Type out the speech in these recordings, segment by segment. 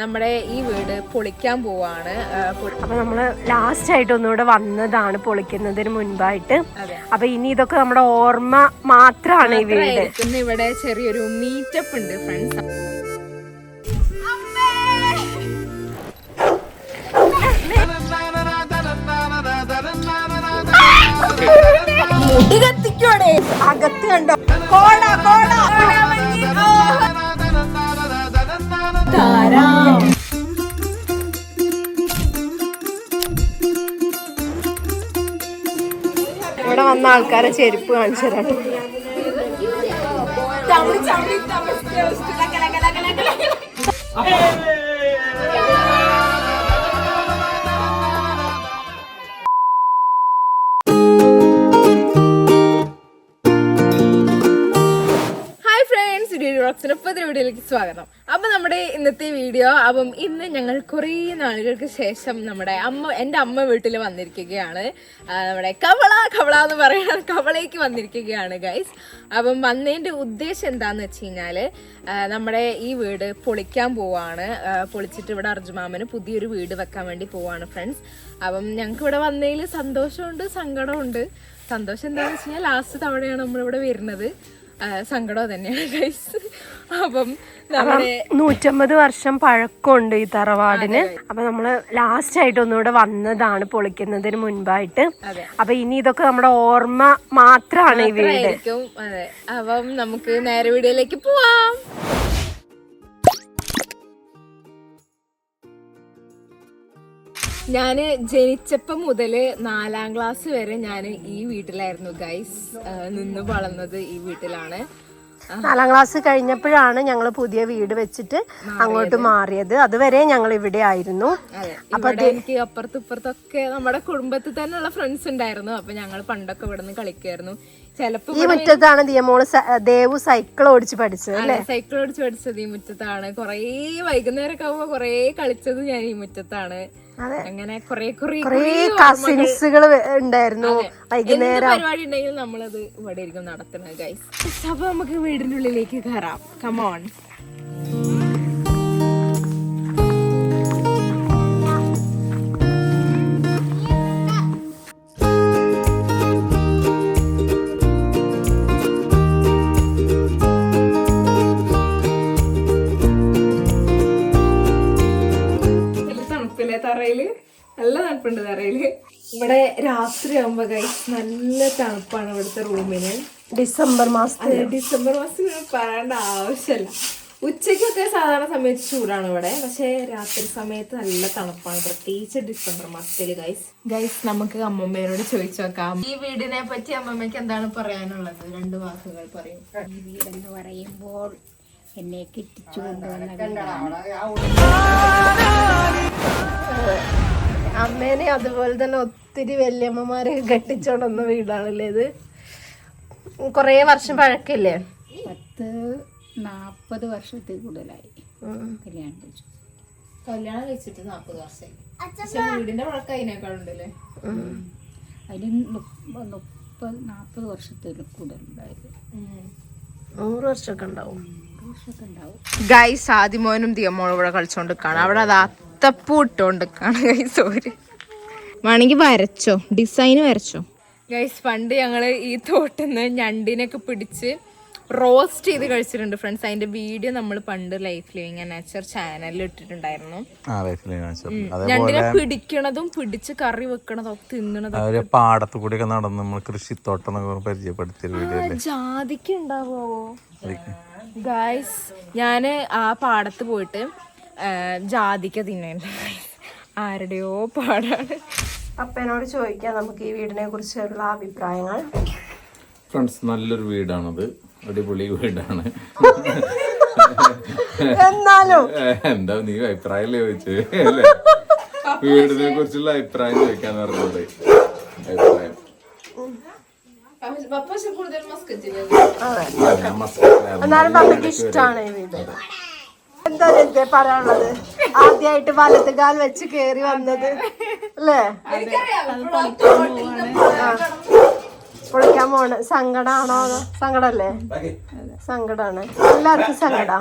നമ്മുടെ ഈ വീട് പൊളിക്കാൻ പോവാണ്. അപ്പൊ നമ്മൾ ലാസ്റ്റ് ആയിട്ട് ഒന്നുകൂടെ വന്നതാണ് പൊളിക്കുന്നതിന് മുൻപായിട്ട്. അപ്പൊ ഇനി ഇതൊക്കെ നമ്മുടെ ഓർമ്മ മാത്രമാണ് ഈ വീട്. ഇവിടെ ചെറിയൊരു മീറ്റപ്പ് ഉണ്ട് ഫ്രണ്ട്സ് അകത്ത് കണ്ടോ? കോടാ കോട ആൾക്കാരെ ചെരുപ്പ് കാണിച്ചു തരാം ഹായ് റോക്സിന് വീഡിയോയിലേക്ക് സ്വാഗതം. അപ്പൊ നമ്മുടെ ഇന്നത്തെ വീഡിയോ അപ്പം ഇന്ന് ഞങ്ങൾ കുറേ നാളുകൾക്ക് ശേഷം നമ്മുടെ അമ്മ എന്റെ അമ്മ വീട്ടിൽ വന്നിരിക്കുകയാണ്. നമ്മുടെ കവള കവള എന്ന് പറയുന്ന കവളയ്ക്ക് വന്നിരിക്കുകയാണ് ഗൈസ് അപ്പം വന്നതിന്റെ ഉദ്ദേശം എന്താന്ന് വെച്ച് കഴിഞ്ഞാൽ നമ്മുടെ ഈ വീട് പൊളിക്കാൻ പോവാണ്. പൊളിച്ചിട്ട് ഇവിടെ അർജുമാമന് പുതിയൊരു വീട് വെക്കാൻ വേണ്ടി പോവാണ് ഫ്രണ്ട്സ് അപ്പം ഞങ്ങൾക്ക് ഇവിടെ വന്നതിൽ സന്തോഷമുണ്ട് സങ്കടമുണ്ട്. സന്തോഷം എന്താണെന്ന് വെച്ച് കഴിഞ്ഞാൽ ലാസ്റ്റ് തവണയാണ് നമ്മളിവിടെ വരുന്നത്. സങ്കടം തന്നെയാണ് ഗൈസ് അപ്പം നമ്മുടെ നൂറ്റമ്പത് വർഷം പഴക്കമുണ്ട് ഈ തറവാടിന്. അപ്പൊ നമ്മൾ ലാസ്റ്റ് ആയിട്ട് ഒന്നുകൂടെ വന്നതാണ് പൊളിക്കുന്നതിന് മുൻപായിട്ട്. അപ്പൊ ഇനി ഇതൊക്കെ നമ്മുടെ ഓർമ്മ മാത്രമാണ് ഈ വീട്. അപ്പം നമുക്ക് നേരെ വീഡിയോയിലേക്ക് പോവാം. ഞാൻ ജനിച്ചപ്പം മുതൽ നാലാം ക്ലാസ് വരെ ഞാൻ ഈ വീട്ടിലായിരുന്നു ഗൈസ് നിന്ന് വളർന്നത് ഈ വീട്ടിലാണ്. നാലാം ക്ലാസ് കഴിഞ്ഞപ്പോഴാണ് ഞങ്ങൾ പുതിയ വീട് വെച്ചിട്ട് അങ്ങോട്ട് മാറിയത്. അതുവരെ ഞങ്ങൾ ഇവിടെ ആയിരുന്നു. അപ്പൊ എനിക്ക് അപ്പുറത്തും ഇപ്പുറത്തൊക്കെ നമ്മുടെ കുടുംബത്തിൽ തന്നെയുള്ള ഫ്രണ്ട്സ് ഉണ്ടായിരുന്നു. അപ്പൊ ഞങ്ങൾ പണ്ടൊക്കെ ഇവിടെ നിന്ന് കളിക്കായിരുന്നു ഈ മുറ്റത്താണ് ദിയമോൾ ദേവു സൈക്കിൾ ഓടിച്ച് പഠിച്ചത് അല്ലേ? സൈക്കിൾ ഓടിച്ച് പഠിച്ചത് ഈ മുറ്റത്താണ്. കൊറേ വൈകുന്നേരമൊക്കെ ആവുമ്പോ കൊറേ കളിച്ചത് ഞാൻ ഈ മുറ്റത്താണ്. അങ്ങനെ കൊറേ കൊറേ കുറേ കസിൻസുകൾ ഉണ്ടായിരുന്നു വൈകുന്നേരം. പരിപാടി ഉണ്ടെങ്കിൽ നമ്മളത് ഇവിടെ ഇരിക്കും നടത്തുന്നത് ഗൈസ് അപ്പൊ നമുക്ക് വീടിന്റെ ഉള്ളിലേക്ക് കയറാം കമോൺ തണുപ്പില്ലേ തറയിൽ? നല്ല തണുപ്പുണ്ട് തറയിൽ. ഇവിടെ രാത്രി ആവുമ്പോ ഗൈസ് നല്ല തണുപ്പാണ് ഇവിടുത്തെ റൂമിന്. ഡിസംബർ മാസത്തിൽ അതെ ഡിസംബർ മാസത്തിൽ പറയേണ്ട ആവശ്യമല്ല ഉച്ചയ്ക്കൊക്കെ സാധാരണ സമയത്ത് ചൂടാണ് ഇവിടെ. പക്ഷേ രാത്രി സമയത്ത് നല്ല തണുപ്പാണ്. പ്രത്യേകിച്ച് ഡിസംബർ മാസത്തിൽ ഗൈസ് ഗൈസ് നമുക്ക് അമ്മമ്മയോട് ചോദിച്ചു നോക്കാം. ഈ വീടിനെ പറ്റി അമ്മമ്മയ്ക്ക് എന്താണ് പറയാനുള്ളത്? രണ്ട് വാക്കുകൾ പറയും. ഈ വീടെന്ന് പറയുമ്പോൾ എന്നെ കിട്ടിച്ചു കൊണ്ടുവന്ന അമ്മേനെ അതുപോലെ തന്നെ ഒത്തിരി വല്യമ്മമാരെ കെട്ടിച്ചോണ്ടുന്ന വീടാണല്ലേ ഇത് കൊറേ വർഷം പഴക്കല്ലേ? പത്ത് നാൽപ്പത് വർഷത്തിൽ കൂടുതലായി. കല്യാണം കഴിച്ചു. കല്യാണം കഴിച്ചിട്ട് നാൽപ്പത് വർഷമായി. പക്ഷെ വീടിന്റെ പഴക്കം അതിനേക്കാളുണ്ടല്ലേ അതിന് മുപ്പ- മുപ്പത് നാൽപ്പത് വർഷത്തിൽ കൂടുതലുണ്ടായത്. നൂറ് വർഷമൊക്കെ ഉണ്ടാവും. ഗൈസ് ആദിമോനും ദിയമോളും ഇവിടെ കളിച്ചോണ്ട് കാണാം. അവിടെ അത് അത്തപ്പൂ ഇട്ടോണ്ട് കാണാം ഗൈസ് ഒരു വേണമെങ്കിൽ വരച്ചോ ഡിസൈൻ വരച്ചോ. ഗൈസ് പണ്ട് ഞങ്ങൾ ഈ തോട്ടിന്ന് ഞണ്ടിനൊക്കെ പിടിച്ച് റോസ്റ്റ് ചെയ്ത് കഴിച്ചിട്ടുണ്ട് ഫ്രണ്ട്സ് അതിന്റെ വീഡിയോ നമ്മൾ പണ്ട് ലൈഫ് ലിവിങ് നാച്ചർ ചാനലിൽ ഇട്ടിട്ടുണ്ടായിരുന്നു. ഞണ്ടിനെ പിടിക്കണതും പിടിച്ച് കറി വെക്കണതും ഒക്കെ തിന്നണതും പാടത്ത് പാടത്ത് ഒക്കെ നടന്ന് നമ്മൾ കൃഷിത്തോട്ടം പരിചയപ്പെടുത്തിയ ജാതിക്ക് ഉണ്ടാവോ? ഗായ്സ് ഞാൻ ആ പാടത്ത് പോയിട്ട് ജാതിക്ക തിന്നുണ്ട് ആരുടെയോ പാടാണ്. അപ്പനോട് ചോദിക്കാം നമുക്ക് ഈ വീടിനെ കുറിച്ചുള്ള അഭിപ്രായങ്ങൾ. ഫ്രണ്ട്സ് നല്ലൊരു വീടാണത്. അടിപൊളി വീടാണ്. എന്നാലും. എന്താ നീ അഭിപ്രായം ചോദിച്ചു വീടിനെ കുറിച്ചുള്ള അഭിപ്രായം ചോദിക്കാൻ പറഞ്ഞത്. അഭിപ്രായം. എന്നാലും നമുക്ക് ഇഷ്ടമാണ് ഈ വീട്. എന്താ ഇതിന്റെ പറയാനുള്ളത്? ആദ്യമായിട്ട് വലത്തുകാൽ കാൽ വെച്ച് കേറി വന്നത്. അല്ലേ. പൊളിക്കാൻ പോണ്. സങ്കടാണോ സങ്കടല്ലേ? സങ്കടാണ്. എല്ലാവർക്കും സങ്കടാ?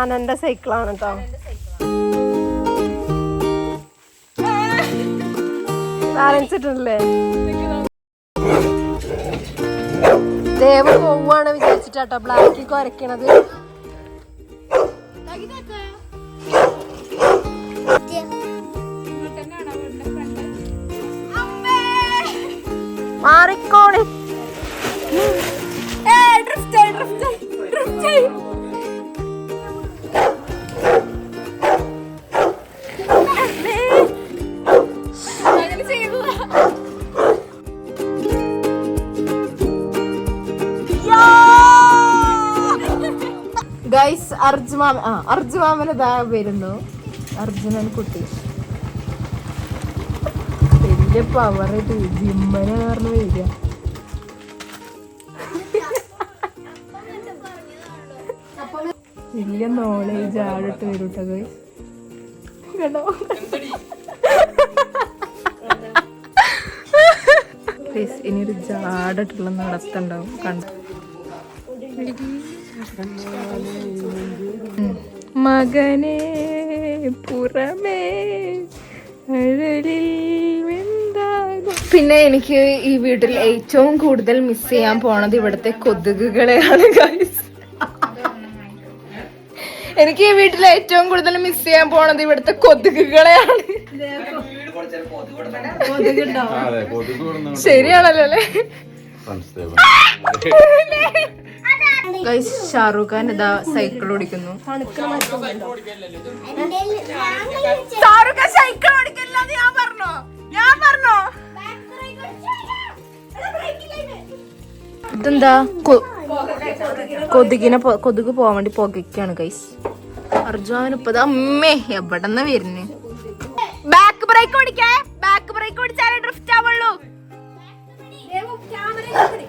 ആനന്ദ സൈക്കിളാണ് കേട്ടോ ബാലൻസ് ഇട്ടിട്ടില്ലേ? ദേവ് പോവാണ് വിചാരിച്ചിട്ടാട്ടോ ബ്ലാക്കി കുരക്കണത്. മാറിക്കോളി അർജുമാമൻ ആ അർജുമാമൻ ഇതാ വരുന്നു. അർജുനൻ കുട്ടി. വലിയ പവറായിട്ട് ജിമ്മനെ പറഞ്ഞു വരിക. വലിയ നോളേജ് ആടിട്ട് വരും കേട്ടോ ഇനി ഇനിയൊരു ജാടിട്ടുള്ള നടത്തുണ്ടാവും കണ്ടു? മകനെ പുറമേ പിന്നെ എനിക്ക് ഈ വീട്ടിൽ ഏറ്റവും കൂടുതൽ മിസ് ചെയ്യാൻ പോണത് ഇവിടുത്തെ കൊതുകുകളെയാണ്. എനിക്ക് ഈ വീട്ടിൽ ഏറ്റവും കൂടുതൽ മിസ് ചെയ്യാൻ പോണത് ഇവിടുത്തെ കൊതുകുകളെയാണ്. ശരിയാണല്ലോ അല്ലേ? ഗൈസ് ഷാറൂഖ് ഖാൻ ഇതാ സൈക്കിൾ ഓടിക്കുന്നു. ഷാറൂഖ് ഖാൻ സൈക്കിൾ ഓടിക്കില്ല ഞാൻ പറഞ്ഞോ? ഞാൻ പറഞ്ഞോ? ഇതെന്താ? കൊതുകിനെ കൊതുക് പോവാൻ വേണ്ടി പുകയ്ക്കാണ് ഗൈസ് അർജുൻ ഇപ്പൊ അമ്മേ എവിടെന്നാ വരുന്നു? ബാക്ക് ബ്രേക്ക് ഓടിക്കേ. ബാക്ക് ബ്രേക്ക് ഓടിച്ചാലേ ഡ്രിഫ്റ്റ് ആവുള്ളൂ. ഓ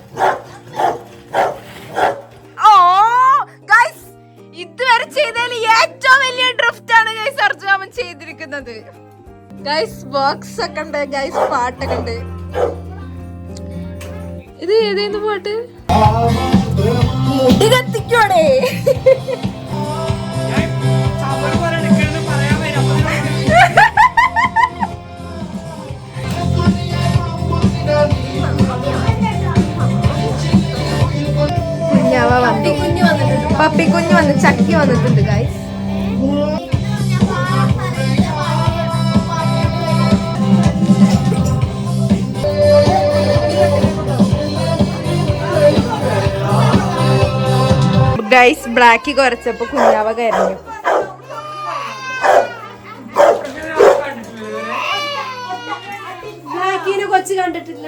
ചെയ്തിരിക്കുന്നത് ഗൈസ് ബോക്സ് ഒക്കെ ഉണ്ട്. ഗൈസ് പാട്ടൊക്കെ ഉണ്ട്. ഇത് ഏതേന്ന് പാട്ട്? മുടി പപ്പി കുഞ്ഞു വന്ന് ചക്കി വന്നിട്ടുണ്ട് ഗൈസ് ഗൈസ് ബ്ലാക്ക് കുറച്ചപ്പോ കുഞ്ഞാവ കരഞ്ഞു. ബ്ലാക്കിനെ കൊച്ചു കണ്ടിട്ടില്ല.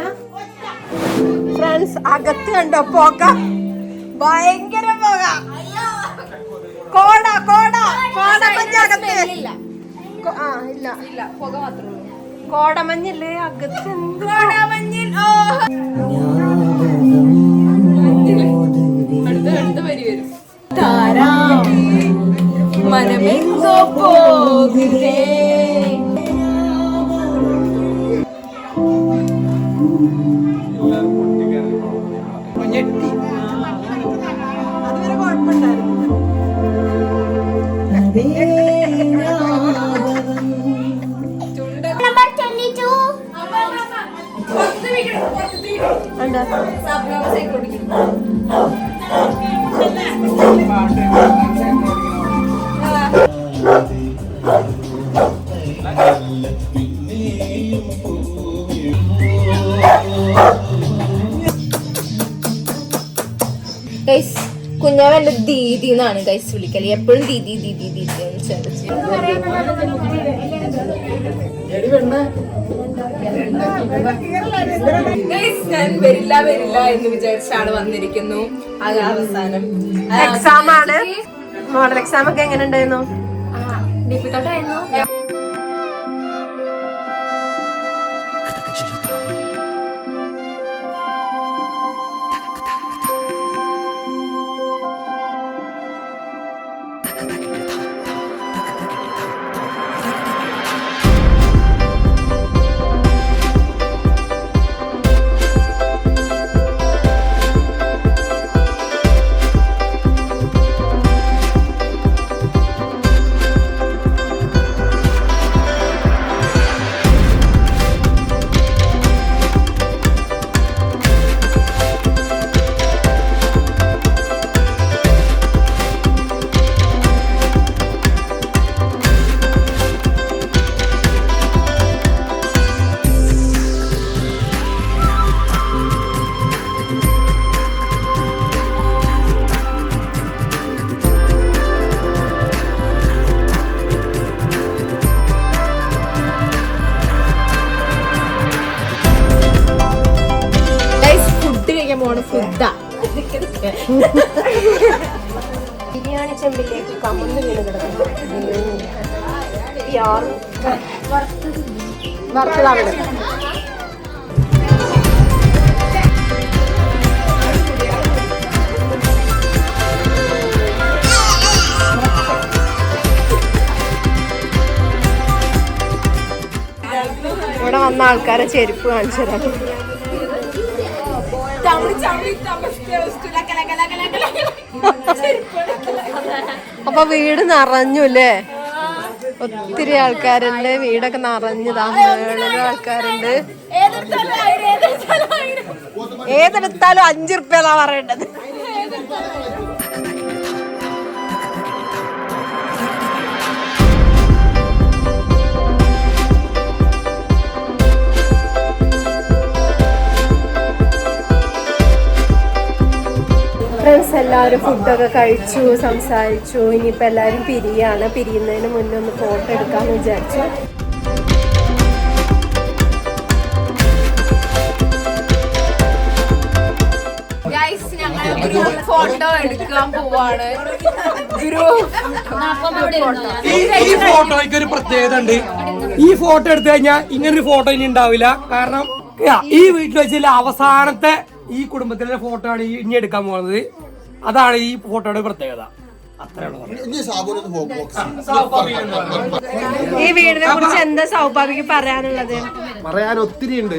ഫ്രണ്ട്സ് അകത്ത് കണ്ടോ? പോക ഭയങ്കര പോക കോട കോട. കോടമഞ്ഞകത്ത് ആ ഇല്ല ഇല്ല പുക മാത്രമേ ഉള്ളൂ കോടമഞ്ഞില്ലേ? അകത്ത് കോടമഞ്ഞിൽ കോടാമഞ്ഞിൽ ഓ. അടുത്ത അടുത്ത വരി വരും താരാ മനമെങ്കോ എന്നാണ് ഗൈസ് വിളിക്കൽ എപ്പോഴും ദീദി ദീദി ദീദി ഞാൻ വരില്ല വരില്ല എന്ന് വിചാരിച്ചാണ് വന്നിരിക്കുന്നു. അത് അവസാനം. എക്സാം ആണ്. മോഡൽ എക്സാം ഒക്കെ എങ്ങനെ ഉണ്ടായിരുന്നു? പോണ ഫുഡാ. ബിരിയാണി ചെമ്പിലേക്ക് കമന്ന് വീണ് കിടക്കുന്നു. യാറ് വറുത്തതാണ് ഇവിടെ വന്ന ആൾക്കാരെ ചെരുപ്പ് കാണിച്ചു തരാം അപ്പൊ വീട് നിറഞ്ഞുല്ലേ ഒത്തിരി ആൾക്കാരുണ്ട്. വീടൊക്കെ നിറഞ്ഞതാ മേളിലും ആൾക്കാരുണ്ട്. ഏതെടുത്താലും അഞ്ചു റുപ്യന്നാ പറയേണ്ടത്. എല്ലാവരും ഫുഡൊക്കെ കഴിച്ചു സംസാരിച്ചു. ഇനിയിപ്പോൾ എല്ലാവരും പിരിയാണ്. പിരിയുന്നതിന് മുന്നേ ഒന്ന് ഫോട്ടോ എടുക്കാമെന്ന് വിചാരിച്ചു. ഗ്രൂപ്പ് ഫോട്ടോ എടുക്കാൻ പോവാണ്. ഈ ഈ ഫോട്ടോയ്ക്ക് ഒരു പ്രത്യേകത ഉണ്ട്. ഈ ഫോട്ടോ എടുത്തു കഴിഞ്ഞാൽ ഇങ്ങനൊരു ഫോട്ടോ ഇനി ഉണ്ടാവില്ല. കാരണം ഈ വീട്ടിൽ വെച്ചില്ല അവസാനത്തെ ഈ കുടുംബത്തിലെ ഫോട്ടോ ആണ് ഇനി എടുക്കാൻ പോകുന്നത്. അതാണ് ഈ ഫോട്ടോയുടെ പ്രത്യേകത. ഈ വീടിനെ കുറിച്ച് എന്താ സൗഭാഗ്യക്ക് പറയാനുള്ളത്? പറയാൻ ഒത്തിരി ഉണ്ട്.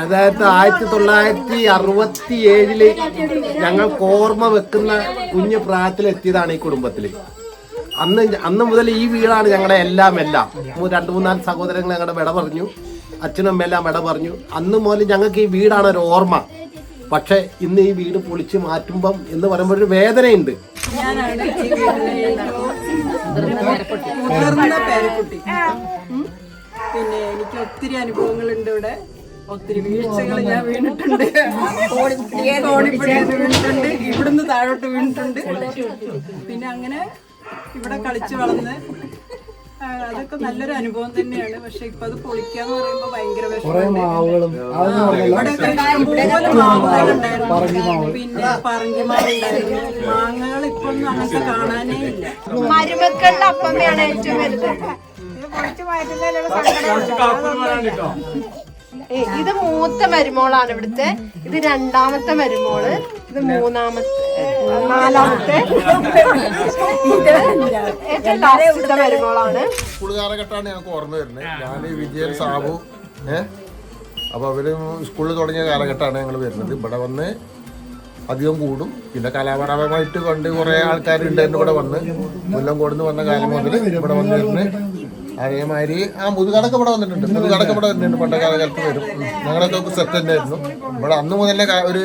അതായത് ആയിരത്തി തൊള്ളായിരത്തി അറുപത്തി ഏഴിൽ ഞങ്ങൾക്ക് ഓർമ്മ വെക്കുന്ന കുഞ്ഞു പ്രായത്തിലെത്തിയതാണ് ഈ കുടുംബത്തിൽ. അന്ന് അന്ന് മുതൽ ഈ വീടാണ് ഞങ്ങളുടെ എല്ലാം എല്ലാം. രണ്ടു രണ്ട് മൂന്നാൽ സഹോദരങ്ങൾ ഞങ്ങളുടെ വിട പറഞ്ഞു. അച്ഛനും അമ്മയെല്ലാം വിട പറഞ്ഞു. അന്ന് മുതൽ ഞങ്ങൾക്ക് ഈ വീടാണ് ഒരു ഓർമ്മ. പക്ഷെ ഇന്ന് ഈ വീട് പൊളിച്ച് മാറ്റുമ്പം എന്ന് പറയുമ്പോൾ ഒരു വേദനയുണ്ട്. പിന്നെ എനിക്ക് ഒത്തിരി അനുഭവങ്ങളുണ്ട് ഇവിടെ. ഒത്തിരി വീഴ്ചകൾ ഞാൻ വീണിട്ടുണ്ട്. വീണിട്ടുണ്ട്. ഇവിടുന്ന് താഴോട്ട് വീണിട്ടുണ്ട്. പിന്നെ അങ്ങനെ ഇവിടെ കളിച്ചു വളർന്ന് അതൊക്കെ നല്ലൊരു അനുഭവം തന്നെയാണ്. പക്ഷെ ഇപ്പൊ അത് പൊളിക്കാന്ന് പറയുമ്പോ ഭയങ്കര മാവുകളുണ്ടായിരുന്നു പിന്നെ പറങ്കിമാവ് മാങ്ങകൾ ഇപ്പൊ ഒന്നും അങ്ങനത്തെ കാണാനേ ഇല്ല. മരുമക്കളുടെ അപ്പമ്മയാണ് ഏറ്റവും വലുത്. ഏ, ഇത് മൂത്ത മരുമോളാണ് ഇവിടുത്തെ. ഇത് രണ്ടാമത്തെ മരുമോൾ. ഇത് മൂന്നാമത്തെ. നാലാമത്തെ. ഏറ്റവും ലാസ്റ്റത്തെ മരുമോളാണ് ഞങ്ങൾക്ക് ഓർമ്മ വരുന്നത് ഞാൻ വിജയൻ സാബു ഏഹ് അപ്പോൾ അവർ സ്കൂളിൽ തുടങ്ങിയ കാലഘട്ടമാണ് ഞങ്ങൾ വരുന്നത്. ഇവിടെ വന്ന് അധികം കൂടും. പിന്നെ കലാപരമായിട്ട് കൊണ്ട് കുറേ ആൾക്കാരുണ്ടായിരുന്നു ഇവിടെ വന്ന്. മുല്ലം കൊടുന്ന് വന്ന കാലം മുതൽ ഇവിടെ വന്ന് വരുന്നത് അതേമാതിരി ആ മുതുകടക്ക് ഇവിടെ വന്നിട്ടുണ്ട്. മുതുകടക്ക് ഇവിടെ വന്നിട്ടുണ്ട് പണ്ട കാലഘട്ടത്തിൽ വരും. ഞങ്ങളൊക്കെ സെറ്റ് തന്നെയായിരുന്നു. ഇവിടെ അന്ന് മുതലേ ഒരു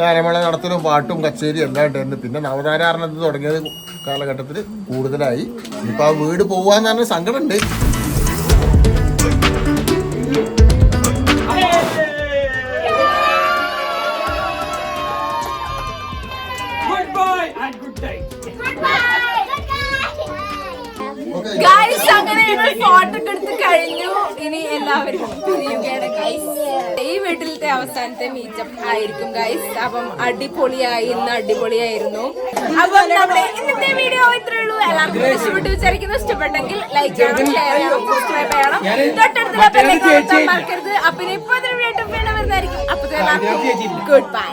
ഗാനമേള നടത്തലും പാട്ടും കച്ചേരിയും എല്ലാം ഉണ്ടായിരുന്നു പിന്നെ നവതാരാരണത്തിൽ തുടങ്ങിയത് കാലഘട്ടത്തിൽ കൂടുതലായി. ഇപ്പം ആ വീട് പോവാന്ന് പറഞ്ഞ സങ്കടമുണ്ട്. ഫോട്ടോ എടുത്ത് കഴിഞ്ഞു. ഇനി എല്ലാവരും അവസാനത്തെ മീറ്റപ്പ് ആയിരിക്കും ഗൈസ് അപ്പം അടിപൊളിയായി ഇന്ന് അടിപൊളിയായിരുന്നു. അപ്പം നമ്മുടെ ഇന്നത്തെ വീഡിയോ ഇത്രേ ഉള്ളൂ. എല്ലാവർക്കും ഇഷ്ടപ്പെട്ടു വിചാരിക്കുന്നു. ഇഷ്ടപ്പെട്ടെങ്കിൽ ലൈക്ക് ചെയ്യണം ഷെയർ ചെയ്യണം സബ്സ്ക്രൈബ് ചെയ്യണം. തൊട്ടടുത്തുള്ള മറക്കരുത്. അപ്പം ഇപ്പൊ വീണ്ടും വീണ്ടും വരുന്നതായിരിക്കും അപ്പൊ ഗുഡ് ബൈ